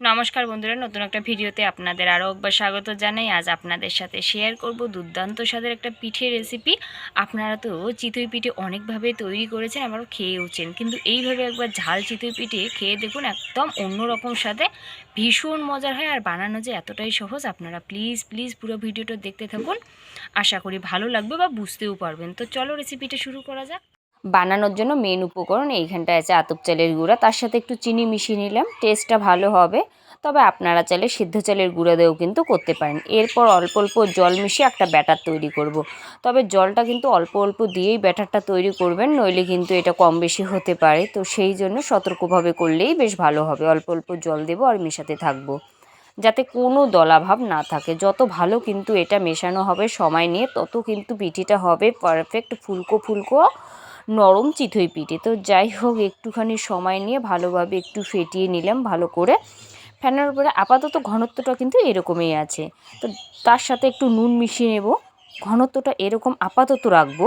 নমস্কার বন্ধুরা, নতুন একটা ভিডিওতে আপনাদের আরও একবার স্বাগত জানাই। আজ আপনাদের সাথে শেয়ার করব দুর্দান্ত স্বাদের একটা পিঠে রেসিপি আপনারা তো চিতই পিঠে অনেকভাবে তৈরি করেছেন আবারও খেয়েওছেন। কিন্তু এইভাবে একবার ঝাল চিতই পিঠে খেয়ে দেখুন, একদম অন্যরকম স্বাদে ভীষণ মজার হয় আর বানানো যে এতটাই সহজ, আপনারা প্লিজ প্লিজ পুরো ভিডিওটা দেখতে থাকুন। আশা করি ভালো লাগবে বা বুঝতেও পারবেন। তো চলো রেসিপিটা শুরু করা যাক। বানানোর জন্য মেন উপকরণ এইখানটায় আছে আতপ চালের গুঁড়া। তার সাথে একটু চিনি মিশিয়ে নিলাম টেস্টটা ভালো হবে। তবে আপনারা চাইলে সিদ্ধ চালের গুঁড়া দিয়েও কিন্তু করতে পারেন। এরপর অল্প অল্প জল মিশিয়ে একটা ব্যাটার তৈরি করব। তবে জলটা কিন্তু অল্প অল্প দিয়েই ব্যাটারটা তৈরি করবেন, নইলে কিন্তু এটা কম বেশি হতে পারে। তো সেই জন্য সতর্কভাবে করলেই বেশ ভালো হবে। অল্প অল্প জল দেবো আর মেশাতে থাকব। যাতে কোনো দলাভাব না থাকে। যত ভালো কিন্তু এটা মেশানো হবে, সময় নিয়ে তত কিন্তু পিঠিটা হবে। পারফেক্ট ফুলকো ফুলকো নরম চিতই পিঠে। তো যাই হোক, একটুখানি সময় নিয়ে ভালোভাবে একটু ফেটিয়ে নিলাম ভালো করে। ফ্যানের উপরে আপাতত ঘনত্বটা কিন্তু এরকমই আছে। তো তার সাথে একটু নুন মিশিয়ে নেব। ঘনত্বটা এরকম আপাতত রাখব।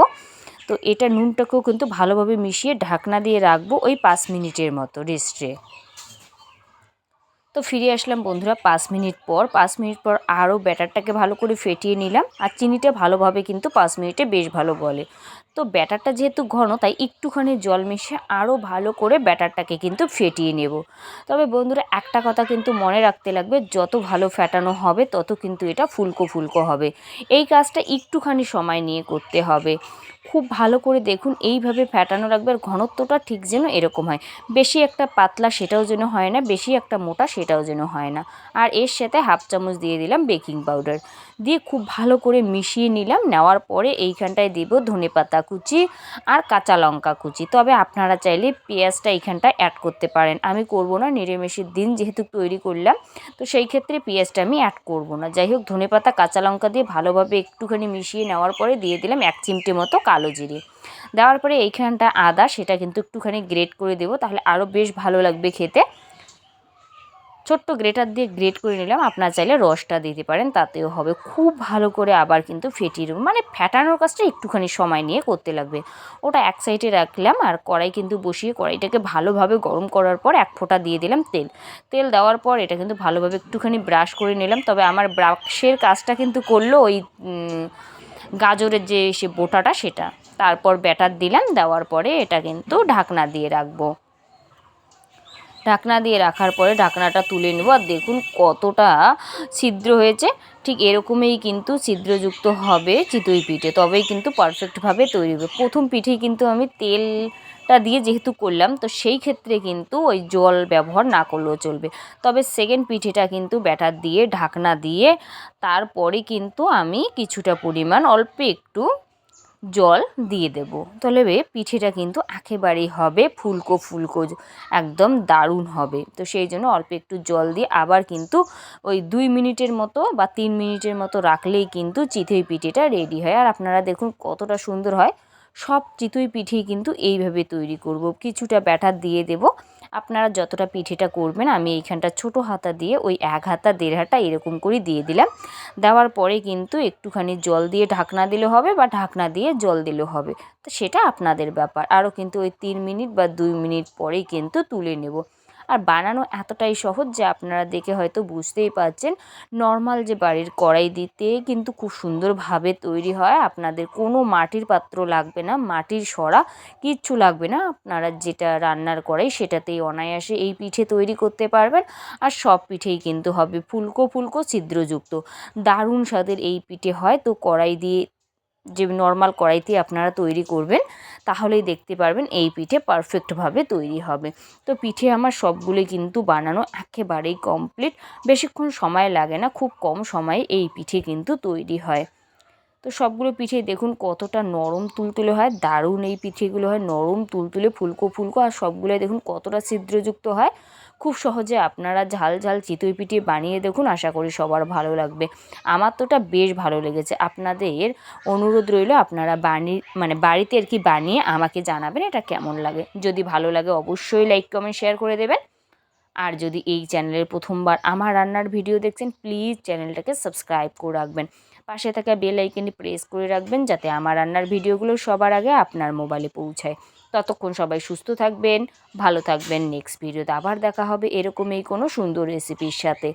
তো এটা নুনটাকেও কিন্তু ভালোভাবে মিশিয়ে ঢাকনা দিয়ে রাখব ওই পাঁচ মিনিটের মতো রেস্টে। তো ফিরে আসলাম বন্ধুরা পাঁচ মিনিট পর। পাঁচ মিনিট পর আরও ব্যাটারটাকে ভালো করে ফেটিয়ে নিলাম। আর চিনিটা ভালোভাবে কিন্তু পাঁচ মিনিটে বেশ ভালো বলে তো ব্যাটারটা যেহেতু ঘন, তাই একটুখানি জল মিশিয়ে আরও ভালো করে ব্যাটারটাকে কিন্তু ফেটিয়ে নেব। তবে বন্ধুরা, একটা কথা কিন্তু মনে রাখতে লাগবে, যত ভালো ফ্যাটানো হবে, তত কিন্তু এটা ফুলকো ফুলকো হবে। এই কাজটা একটুখানি সময় নিয়ে করতে হবে। খুব ভালো করে দেখুন, এইভাবে ফ্যাটানো রাখবে আর ঘনত্বটা ঠিক যেন এরকম হয়। বেশি একটা পাতলা সেটাও যেন হয় না, বেশি একটা মোটা সেটাও যেন হয় না। আর এর সাথে হাফ চামচ দিয়ে দিলাম বেকিং পাউডার। দিয়ে খুব ভালো করে মিশিয়ে নিলাম, নেওয়ার পরে এইখানটায় দেবো ধনে পাতা কুচি আর কাঁচা লঙ্কা কুচি। তবে আপনারা চাইলে পেঁয়াজটা এইখানটায় অ্যাড করতে পারেন। আমি করব না, নিরামিষের দিন যেহেতু তৈরি করলাম, তো সেই ক্ষেত্রে পেঁয়াজটা আমি অ্যাড করব না। যাই হোক, ধনে পাতা, কাঁচা লঙ্কা দিয়ে ভালোভাবে একটুখানি মিশিয়ে নেওয়ার পরে দিয়ে দিলাম এক চিমটে মতো কালো জিরে। দেওয়ার পরে এইখানটা আদা, সেটা কিন্তু একটুখানি গ্রেট করে দেবো, তাহলে আরও বেশ ভালো লাগবে খেতে। ছোট্ট গ্রেটার দিয়ে গ্রেট করে নিলাম। আপনার চাইলে রসটা দিতে পারেন, তাতেও হবে। খুব ভালো করে আবার কিন্তু ফেটিয়ে দেবো মানে ফ্যাটানোর কাজটা একটুখানি সময় নিয়ে করতে লাগবে। ওটা এক সাইডে রাখলাম আর কড়াই কিন্তু বসিয়ে কড়াইটাকে ভালোভাবে গরম করার পর এক ফোঁটা দিয়ে দিলাম তেল। তেল দেওয়ার পর এটা কিন্তু ভালোভাবে একটুখানি ব্রাশ করে নিলাম। তবে আমার ব্রাশের কাজটা কিন্তু করল ওই গাজরের যে সে বোটাটা সেটা। তারপর ব্যাটার দিলাম। দেওয়ার পরে এটা কিন্তু ঢাকনা দিয়ে রাখব। ঢাকনা দিয়ে রাখার পরে ঢাকনাটা তুলে নেব। আর দেখুন কতটা ছিদ্র হয়েছে। ঠিক এরকমই কিন্তু ছিদ্রযুক্ত হবে চিতই পিঠে। তবেই কিন্তু পারফেক্টভাবে তৈরি হবে। প্রথম পিঠেই কিন্তু আমি তেল তেলটা দিয়ে যেহেতু করলাম, তো সেই ক্ষেত্রে কিন্তু ওই জল ব্যবহার না করলেও চলবে। তবে সেকেন্ড পিঠেটা কিন্তু ব্যাটার দিয়ে, ঢাকনা দিয়ে, তারপরে কিন্তু আমি কিছুটা পরিমাণ অল্প একটু জল দিয়ে দেব। তাহলে পিঠেটা কিন্তু একেবারেই হবে ফুলকো ফুলকো, একদম দারুণ হবে। তো সেই জন্য অল্প একটু জল দিয়ে আবার কিন্তু ওই দুই মিনিটের মতো বা তিন মিনিটের মতো রাখলেই কিন্তু চিতই পিঠেটা রেডি হয়। আর আপনারা দেখুন কতটা সুন্দর হয়, সব চিতই পিঠেই কিন্তু এইভাবে তৈরি করব। কিছুটা ব্যাটার দিয়ে দেব। আপনারা যতটা পিঠেটা করবেন, আমি এইখানটা ছোট হাতা দিয়ে, ওই এক হাতা, দেড় হাতা এরকম করে দিয়ে দিলাম। দেওয়ার পরে কিন্তু একটুখানি জল দিয়ে ঢাকনা দিলে হবে বা ঢাকনা দিয়ে জল দিলেও হবে। তো সেটা আপনাদের ব্যাপার। আরও কিন্তু ওই তিন মিনিট বা দুই মিনিট পরেই কিন্তু তুলে নেব। আর বানানো এতটাই সহজ যে আপনারা দেখে হয়তো বুঝতেই পারছেন। নর্মাল যে বাড়ির কড়াই দিতে কিন্তু খুব সুন্দরভাবে তৈরি হয়। আপনাদের কোনো মাটির পাত্র লাগবে না, মাটির সরা কিচ্ছু লাগবে না। আপনারা যেটা রান্নার কড়াই সেটাতেই অনায়াসে এই পিঠে তৈরি করতে পারবেন। আর সব পিঠেই কিন্তু হবে ফুলকো ফুলকো ছিদ্রযুক্ত। দারুণ স্বাদের এই পিঠে হয়। তো কড়াই দিয়ে যে নর্মাল কড়াইতে আপনারা তৈরি করবেন, তাহলেই দেখতে পারবেন এই পিঠে পারফেক্টভাবে তৈরি হবে। তো পিঠে আমার সবগুলো কিন্তু বানানো একেবারেই কমপ্লিট বেশিক্ষণ সময় লাগে না, খুব কম সময়ে এই পিঠে কিন্তু তৈরি হয়। তো সবগুলো পিঠে দেখুন কতটা নরম তুলতুলে হয়, দারুণ এই পিঠেগুলো হয়, নরম তুলতুলে, ফুলকো ফুলকো, আর সবগুলোই দেখুন কতটা ছিদ্রযুক্ত হয়। খুব সহজে আপনারা ঝাল ঝাল চিতই পিঠে বানিয়ে দেখুন, আশা করি সবার ভালো লাগবে। আমার তো ওটা বেশ ভালো লেগেছে। আপনাদের অনুরোধ রইল আপনারা বানি মানে বাড়িতে আর কি বানিয়ে আমাকে জানাবেন এটা কেমন লাগে। যদি ভালো লাগে অবশ্যই লাইক, কমেন্ট, শেয়ার করে দেবেন। আর যদি এই চ্যানেলের প্রথমবার আমার রান্নার ভিডিও দেখছেন, প্লিজ চ্যানেলটাকে সাবস্ক্রাইব করে রাখবেন। পাশে থাকা বেল আইকনটি প্রেস করে রাখবেন যাতে আমার রান্নার ভিডিওগুলো সবার আগে আপনার মোবাইলে পৌঁছায়। ততক্ষণ সবাই সুস্থ থাকবেন, ভালো থাকবেন। নেক্সট ভিডিওতে আবার দেখা হবে এরকমই কোনো সুন্দর রেসিপির সাথে।